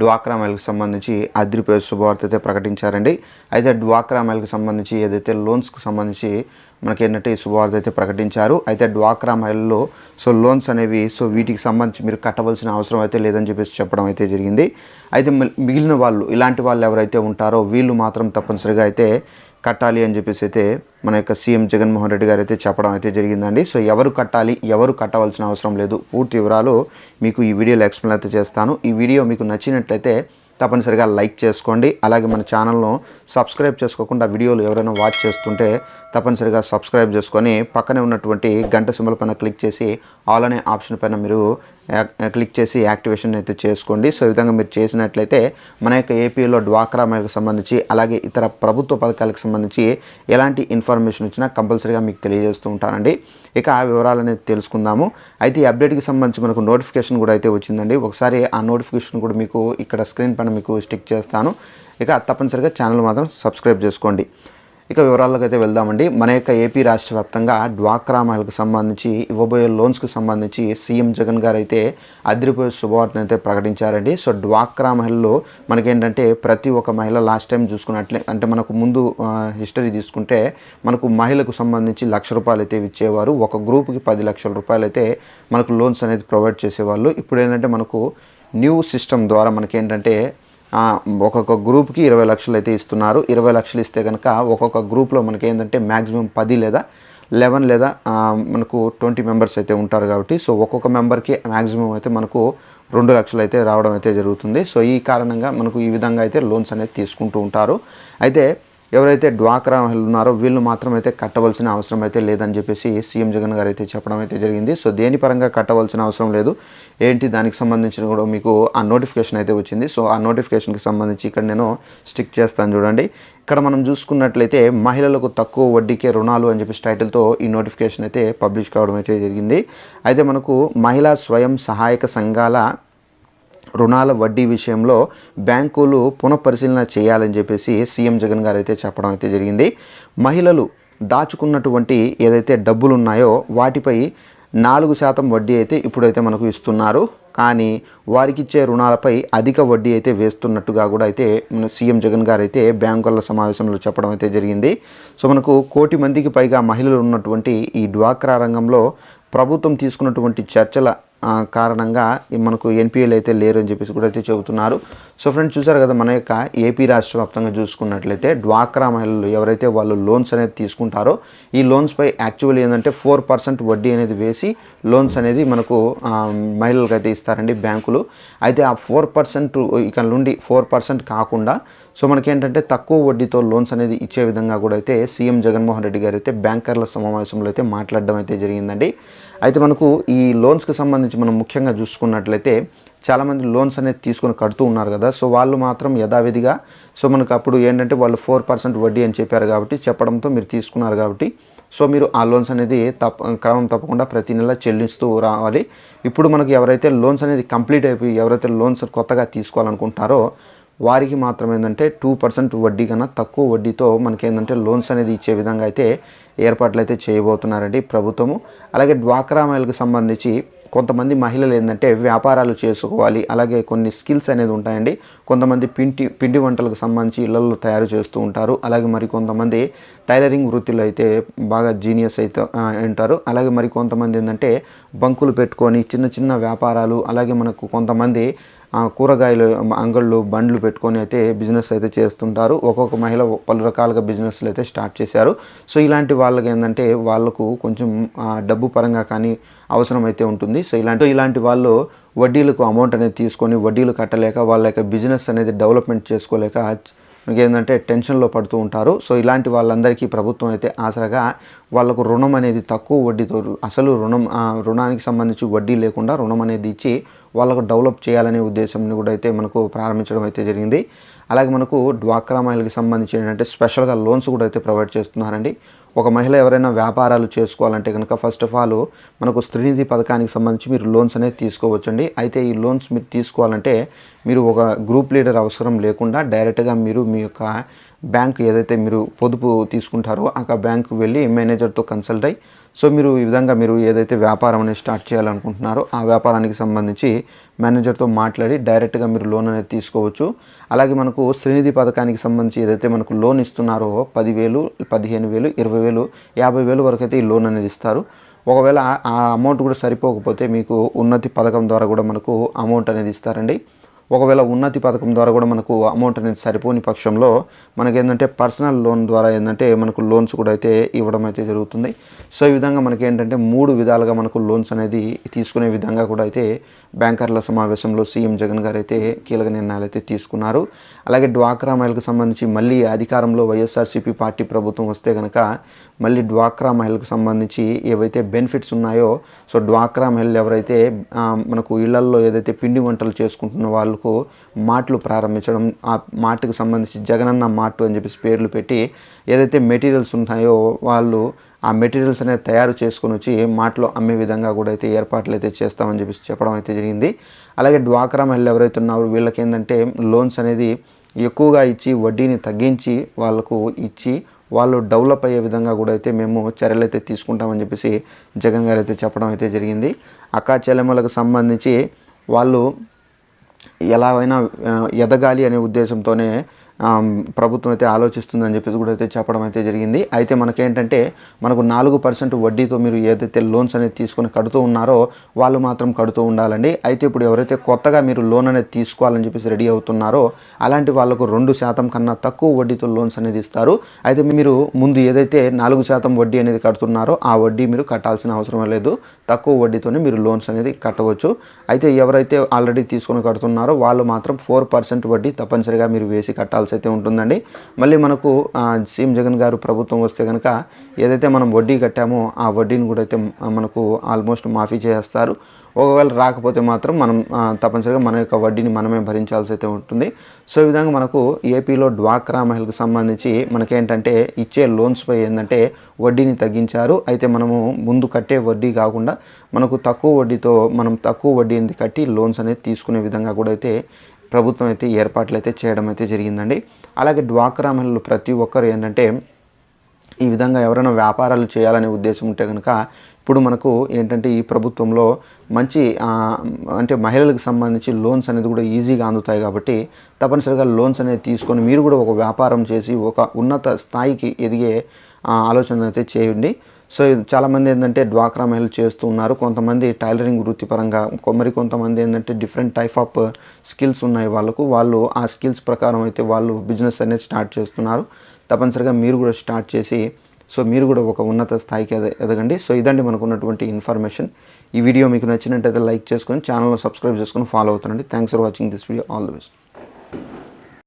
డ్వాక్రా మహిళకు సంబంధించి అదిరిపోయే శుభవార్త అయితే ప్రకటించారండి. అయితే డ్వాక్రా మహిళకు సంబంధించి ఏదైతే లోన్స్కి సంబంధించి మనకి ఏంటంటే ఈ శుభవార్త అయితే ప్రకటించారు. అయితే డ్వాక్రా మహిళల్లో సో లోన్స్ అనేవి సో వీటికి సంబంధించి మీరు కట్టవలసిన అవసరం అయితే లేదని చెప్పేసి చెప్పడం అయితే జరిగింది. అయితే మిగిలిన వాళ్ళు ఇలాంటి వాళ్ళు ఎవరైతే ఉంటారో వీళ్ళు మాత్రం తప్పనిసరిగా అయితే కట్టాలి అని చెప్పేసి అయితే మన యొక్క సీఎం జగన్మోహన్ రెడ్డి గారు అయితే చెప్పడం అయితే జరిగిందండి. సో ఎవరు కట్టాలి ఎవరు కట్టవలసిన అవసరం లేదు. పూర్తి వివరాలు మీకు ఈ వీడియోలో ఎక్స్ప్లెయిన్ అయితే చేస్తాను. ఈ వీడియో మీకు నచ్చినట్లయితే తప్పనిసరిగా లైక్ చేసుకోండి. అలాగే మన ఛానల్ను సబ్స్క్రైబ్ చేసుకోకుండా వీడియోలు ఎవరైనా వాచ్ చేస్తుంటే తప్పనిసరిగా సబ్స్క్రైబ్ చేసుకొని పక్కనే ఉన్నటువంటి గంట సింబల్ పైన క్లిక్ చేసి ఆల్ అనే ఆప్షన్ పైన మీరు క్లిక్ చేసి యాక్టివేషన్ అయితే చేసుకోండి. సో ఈ విధంగా మీరు చేసినట్లయితే మన యొక్క ఏపీలో డ్వాక్రా మహిళకు సంబంధించి అలాగే ఇతర ప్రభుత్వ పథకాలకు సంబంధించి ఎలాంటి ఇన్ఫర్మేషన్ వచ్చినా కంపల్సరీగా మీకు తెలియజేస్తూ ఉంటానండి. ఇక ఆ వివరాలు అనేది తెలుసుకుందాము. అయితే ఈ అప్డేట్కి సంబంధించి మనకు నోటిఫికేషన్ కూడా అయితే వచ్చిందండి. ఒకసారి ఆ నోటిఫికేషన్ కూడా మీకు ఇక్కడ స్క్రీన్ పైన మీకు స్టిక్ చేస్తాను. ఇక తప్పనిసరిగా ఛానల్ మాత్రం సబ్స్క్రైబ్ చేసుకోండి. ఇక వివరాల్లోకి అయితే వెళ్దామండి. మన యొక్క ఏపీ రాష్ట్ర వ్యాప్తంగా డ్వాక్రా మహిళకు సంబంధించి ఇవ్వబోయే లోన్స్కి సంబంధించి సీఎం జగన్ గారు అయితే అదిరిపోయే శుభవార్తను అయితే ప్రకటించారండి. సో డ్వాక్రా మహిళలు మనకేంటంటే ప్రతి ఒక్క మహిళ లాస్ట్ టైం చూసుకున్నట్లే అంటే మనకు ముందు హిస్టరీ తీసుకుంటే మనకు మహిళకు సంబంధించి లక్ష రూపాయలు అయితే ఇచ్చేవారు. ఒక గ్రూప్కి పది లక్షల రూపాయలు అయితే మనకు లోన్స్ అనేది ప్రొవైడ్ చేసేవాళ్ళు. ఇప్పుడు ఏంటంటే మనకు న్యూ సిస్టమ్ ద్వారా మనకేంటంటే ఒక్కొక్క గ్రూప్కి ఇరవై లక్షలు అయితే ఇస్తున్నారు. ఇరవై లక్షలు ఇస్తే కనుక ఒక్కొక్క గ్రూప్లో మనకి ఏంటంటే మ్యాక్సిమం పది లేదా లెవెన్ లేదా మనకు ట్వంటీ మెంబర్స్ అయితే ఉంటారు కాబట్టి సో ఒక్కొక్క మెంబర్కి మ్యాక్సిమం అయితే మనకు రెండు లక్షలు అయితే రావడం అయితే జరుగుతుంది. సో ఈ కారణంగా మనకు ఈ విధంగా అయితే లోన్స్ అనేది తీసుకుంటూ ఉంటారు. అయితే ఎవరైతే డ్వాక్రా మహిళలు ఉన్నారో వీళ్ళు మాత్రం అయితే కట్టవలసిన అవసరం అయితే లేదని చెప్పేసి సీఎం జగన్ గారు అయితే చెప్పడం అయితే జరిగింది. సో దేని పరంగా కట్టవలసిన అవసరం లేదు. ఏంటి దానికి సంబంధించిన కూడా మీకు ఆ నోటిఫికేషన్ అయితే వచ్చింది. సో ఆ నోటిఫికేషన్కి సంబంధించి ఇక్కడ నేను స్టిక్ చేస్తాను చూడండి. ఇక్కడ మనం చూసుకున్నట్లయితే మహిళలకు తక్కువ వడ్డీకే రుణాలు అని చెప్పేసి టైటిల్తో ఈ నోటిఫికేషన్ అయితే పబ్లిష్ కావడం అయితే జరిగింది. అయితే మనకు మహిళా స్వయం సహాయక సంఘాల రుణాల వడ్డీ విషయంలో బ్యాంకులు పునఃపరిశీలన చేయాలని చెప్పేసి సీఎం జగన్ గారు అయితే చెప్పడం అయితే జరిగింది. మహిళలు దాచుకున్నటువంటి ఏదైతే డబ్బులు ఉన్నాయో వాటిపై నాలుగు శాతం వడ్డీ అయితే ఇప్పుడైతే మనకు ఇస్తున్నారు. కానీ వారికి ఇచ్చే రుణాలపై అధిక వడ్డీ అయితే వేస్తున్నట్టుగా కూడా అయితే మన సీఎం జగన్ గారు అయితే బ్యాంకుల సమావేశంలో చెప్పడం అయితే జరిగింది. సో మనకు కోటి మందికి పైగా మహిళలు ఉన్నటువంటి ఈ డ్వాక్రా రంగంలో ప్రభుత్వం తీసుకున్నటువంటి చర్చల కారణంగా ఈ మనకు ఎన్పిఎల్ అయితే లేరు అని చెప్పేసి కూడా అయితే చెబుతున్నారు. సో ఫ్రెండ్స్ చూసారు కదా మన యొక్క ఏపీ రాష్ట్ర వ్యాప్తంగా చూసుకున్నట్లయితే డ్వాక్రా మహిళలు ఎవరైతే వాళ్ళు లోన్స్ అనేది తీసుకుంటారో ఈ లోన్స్పై యాక్చువల్లీ ఏంటంటే ఫోర్ పర్సెంట్ వడ్డీ అనేది వేసి లోన్స్ అనేది మనకు మహిళలకు అయితే ఇస్తారండి బ్యాంకులు. అయితే ఆ ఫోర్ పర్సెంట్ ఇక నుండి ఫోర్ పర్సెంట్ కాకుండా సో మనకేంటంటే తక్కువ వడ్డీతో లోన్స్ అనేది ఇచ్చే విధంగా కూడా అయితే సీఎం జగన్మోహన్ రెడ్డి గారు అయితే బ్యాంకర్ల సమావేశంలో అయితే మాట్లాడడం అయితే జరిగిందండి. అయితే మనకు ఈ లోన్స్కి సంబంధించి మనం ముఖ్యంగా చూసుకున్నట్లయితే చాలామంది లోన్స్ అనేది తీసుకొని కడుతూ ఉన్నారు కదా. సో వాళ్ళు మాత్రం యథావిధిగా సో మనకు అప్పుడు ఏంటంటే వాళ్ళు ఫోర్ పర్సెంట్ వడ్డీ అని చెప్పారు కాబట్టి చెప్పడంతో మీరు తీసుకున్నారు కాబట్టి సో మీరు ఆ లోన్స్ అనేది తప్ప క్రమం తప్పకుండా ప్రతి నెల చెల్లిస్తూ రావాలి. ఇప్పుడు మనకు ఎవరైతే లోన్స్ అనేది కంప్లీట్ అయిపోయి ఎవరైతే లోన్స్ కొత్తగా తీసుకోవాలనుకుంటారో వారికి మాత్రం ఏంటంటే టూ పర్సెంట్ వడ్డీ కన్నా తక్కువ వడ్డీతో మనకి ఏంటంటే లోన్స్ అనేది ఇచ్చే విధంగా అయితే ఏర్పాట్లు అయితే చేయబోతున్నారండి ప్రభుత్వము. అలాగే డ్వాక్రా మహిళలకు సంబంధించి కొంతమంది మహిళలు ఏంటంటే వ్యాపారాలు చేసుకోవాలి అలాగే కొన్ని స్కిల్స్ అనేది ఉంటాయండి. కొంతమంది పిండి పిండి వంటలకు సంబంధించి ఇళ్ళలో తయారు చేస్తూ ఉంటారు. అలాగే మరి కొంతమంది టైలరింగ్ వృత్తిలో అయితే బాగా జీనియస్ అయితే ఉంటారు. అలాగే మరి కొంతమంది ఏంటంటే బంకులు పెట్టుకొని చిన్న చిన్న వ్యాపారాలు అలాగే మనకు కొంతమంది కూరగాయలు అంగళ్ళు బండ్లు పెట్టుకొని అయితే బిజినెస్ అయితే చేస్తుంటారు. ఒక్కొక్క మహిళ పలు రకాలుగా బిజినెస్లు అయితే స్టార్ట్ చేశారు. సో ఇలాంటి వాళ్ళకి ఏంటంటే వాళ్ళకు కొంచెం డబ్బు పరంగా కానీ అవసరం అయితే ఉంటుంది. సో ఇలాంటి ఇలాంటి వాళ్ళు వడ్డీలకు అమౌంట్ అనేది తీసుకొని వడ్డీలు కట్టలేక వాళ్ళ యొక్క బిజినెస్ అనేది డెవలప్మెంట్ చేసుకోలేక మనకి ఏంటంటే టెన్షన్లో పడుతూ ఉంటారు. సో ఇలాంటి వాళ్ళందరికీ ప్రభుత్వం అయితే ఆసరాగా వాళ్ళకు రుణం అనేది తక్కువ వడ్డీతో అసలు రుణం రుణానికి సంబంధించి వడ్డీ లేకుండా రుణం అనేది ఇచ్చి వాళ్ళకు డెవలప్ చేయాలనే ఉద్దేశంని కూడా అయితే మనకు ప్రారంభించడం అయితే జరిగింది. అలాగే మనకు డ్వాక్రా మహిళకి సంబంధించి ఏంటంటే స్పెషల్గా లోన్స్ కూడా అయితే ప్రొవైడ్ చేస్తున్నారండి. ఒక మహిళ ఎవరైనా వ్యాపారాలు చేసుకోవాలంటే కనుక ఫస్ట్ ఆఫ్ ఆల్ మనకు స్త్రీనిధి పథకానికి సంబంధించి మీరు లోన్స్ అనేది తీసుకోవచ్చండి. అయితే ఈ లోన్స్ మీరు తీసుకోవాలంటే మీరు ఒక గ్రూప్ లీడర్ అవసరం లేకుండా డైరెక్ట్గా మీరు మీ యొక్క బ్యాంక్ ఏదైతే మీరు పొదుపు తీసుకుంటారో ఆ బ్యాంకు వెళ్ళి మేనేజర్తో కన్సల్ట్ అయ్యి సో మీరు ఈ విధంగా మీరు ఏదైతే వ్యాపారం అనేది స్టార్ట్ చేయాలనుకుంటున్నారో ఆ వ్యాపారానికి సంబంధించి మేనేజర్తో మాట్లాడి డైరెక్ట్గా మీరు లోన్ అనేది తీసుకోవచ్చు. అలాగే మనకు శ్రీనిధి పథకానికి సంబంధించి ఏదైతే మనకు లోన్ ఇస్తున్నారో పదివేలు పదిహేను వేలు ఇరవై వేలు యాభై వేలు వరకు అయితే ఈ లోన్ అనేది ఇస్తారు. ఒకవేళ ఆ అమౌంట్ కూడా సరిపోకపోతే మీకు ఉన్నతి పథకం ద్వారా కూడా మనకు అమౌంట్ అనేది ఇస్తారండి. ఒకవేళ ఉన్నతి పథకం ద్వారా కూడా మనకు అమౌంట్ అనేది సరిపోని పక్షంలో మనకి ఏంటంటే పర్సనల్ లోన్ ద్వారా ఏంటంటే మనకు లోన్స్ కూడా అయితే ఇవ్వడం అయితే జరుగుతుంది. సో ఈ విధంగా మనకి ఏంటంటే మూడు విధాలుగా మనకు లోన్స్ అనేది తీసుకునే విధంగా కూడా అయితే బ్యాంకర్ల సమావేశంలో సీఎం జగన్ గారు అయితే కీలక నిర్ణయాలు అయితే తీసుకున్నారు. అలాగే డ్వాక్రా మహిళకు సంబంధించి మళ్ళీ అధికారంలో వైఎస్ఆర్సీపీ పార్టీ ప్రభుత్వం వస్తే కనుక మళ్ళీ డ్వాక్రా మహిళకు సంబంధించి ఏవైతే బెనిఫిట్స్ ఉన్నాయో సో డ్వాక్రా మహిళలు ఎవరైతే మనకు ఇళ్ళల్లో ఏదైతే పిండి వంటలు చేసుకుంటున్న వాళ్ళు వాళ్ళకు మాటలు ప్రారంభించడం ఆ మాటకు సంబంధించి జగనన్న మాటు అని చెప్పేసి పేర్లు పెట్టి ఏదైతే మెటీరియల్స్ ఉన్నాయో వాళ్ళు ఆ మెటీరియల్స్ అనేది తయారు చేసుకొని వచ్చి మాటలో అమ్మే విధంగా కూడా అయితే ఏర్పాట్లు అయితే చేస్తామని చెప్పేసి చెప్పడం అయితే జరిగింది. అలాగే డ్వాక్రా మహిళలు ఎవరైతే ఉన్నారో వీళ్ళకి ఏంటంటే లోన్స్ అనేది ఎక్కువగా ఇచ్చి వడ్డీని తగ్గించి వాళ్ళకు ఇచ్చి వాళ్ళు డెవలప్ అయ్యే విధంగా కూడా అయితే మేము చర్యలు అయితే తీసుకుంటామని చెప్పేసి జగన్ గారు అయితే చెప్పడం అయితే జరిగింది. అక్కా చెల్లెమ్మలకు సంబంధించి వాళ్ళు ఎలా అయినా ఎదగాలి అనే ఉద్దేశంతోనే ప్రభుత్వం అయితే ఆలోచిస్తుందని చెప్పేసి కూడా అయితే చెప్పడం అయితే జరిగింది. అయితే మనకేంటంటే మనకు నాలుగు పర్సెంట్ వడ్డీతో మీరు ఏదైతే లోన్స్ అనేది తీసుకొని కడుతూ ఉన్నారో వాళ్ళు మాత్రం కడుతూ ఉండాలండి. అయితే ఇప్పుడు ఎవరైతే కొత్తగా మీరు లోన్ అనేది తీసుకోవాలని చెప్పేసి రెడీ అవుతున్నారో అలాంటి వాళ్ళకు రెండు శాతం కన్నా తక్కువ వడ్డీతో లోన్స్ అనేది ఇస్తారు. అయితే మీరు ముందు ఏదైతే నాలుగు శాతం వడ్డీ అనేది కడుతున్నారో ఆ వడ్డీ మీరు కట్టాల్సిన అవసరం లేదు. తక్కువ వడ్డీతోనే మీరు లోన్స్ అనేది కట్టవచ్చు. అయితే ఎవరైతే ఆల్రెడీ తీసుకొని కడుతున్నారో వాళ్ళు మాత్రం ఫోర్ పర్సెంట్ వడ్డీ తప్పనిసరిగా మీరు వేసి కట్టాల్సి అయితే ఉంటుందండి. మళ్ళీ మనకు సీఎం జగన్ గారు ప్రభుత్వం వస్తే కనుక ఏదైతే మనం వడ్డీ కట్టామో ఆ వడ్డీని కూడా అయితే మనకు ఆల్మోస్ట్ మాఫీ చేస్తారు ఒకవేళ రాకపోతే మాత్రం మనం తప్పనిసరిగా మన యొక్క వడ్డీని మనమే భరించాల్సి అయితే ఉంటుంది. సో ఈ విధంగా మనకు ఏపీలో డ్వాక్రా మహిళకు సంబంధించి మనకేంటంటే ఇచ్చే లోన్స్పై ఏంటంటే వడ్డీని తగ్గించారు. అయితే మనము ముందు కట్టే వడ్డీ కాకుండా మనకు తక్కువ వడ్డీతో మనం తక్కువ వడ్డీ కట్టి లోన్స్ అనేది తీసుకునే విధంగా కూడా అయితే ప్రభుత్వం అయితే ఏర్పాట్లు అయితే చేయడం అయితే జరిగిందండి. అలాగే డ్వాక్రా మహిళలు ప్రతి ఒక్కరు ఏంటంటే ఈ విధంగా ఎవరైనా వ్యాపారాలు చేయాలనే ఉద్దేశం ఉంటే కనుక ఇప్పుడు మనకు ఏంటంటే ఈ ప్రభుత్వంలో మంచి అంటే మహిళలకు సంబంధించి లోన్స్ అనేది కూడా ఈజీగా అందుతాయి కాబట్టి తప్పనిసరిగా లోన్స్ అనేది తీసుకొని మీరు కూడా ఒక వ్యాపారం చేసి ఒక ఉన్నత స్థాయికి ఎదిగే ఆలోచన అయితే చేయండి. సో ఇది చాలామంది ఏంటంటే డ్వాక్రా మహిళలు చేస్తూ ఉన్నారు. కొంతమంది టైలరింగ్ వృత్తిపరంగా మరి కొంతమంది ఏంటంటే డిఫరెంట్ టైప్ ఆఫ్ స్కిల్స్ ఉన్నాయి వాళ్ళకు. వాళ్ళు ఆ స్కిల్స్ ప్రకారం అయితే వాళ్ళు బిజినెస్ అనేది స్టార్ట్ చేస్తున్నారు. తప్పనిసరిగా మీరు కూడా స్టార్ట్ చేసి సో మీరు కూడా ఒక ఉన్నత స్థాయికి ఎదగండి. సో ఇదండి మనకు ఉన్నటువంటి ఇన్ఫర్మేషన్ ఈ వీడియో మీకు నచ్చినట్టయితే లైక్ చేసుకొని ఛానల్లో సబ్స్క్రైబ్ చేసుకొని follow అవుతుండండి. Thanks for watching this video all the best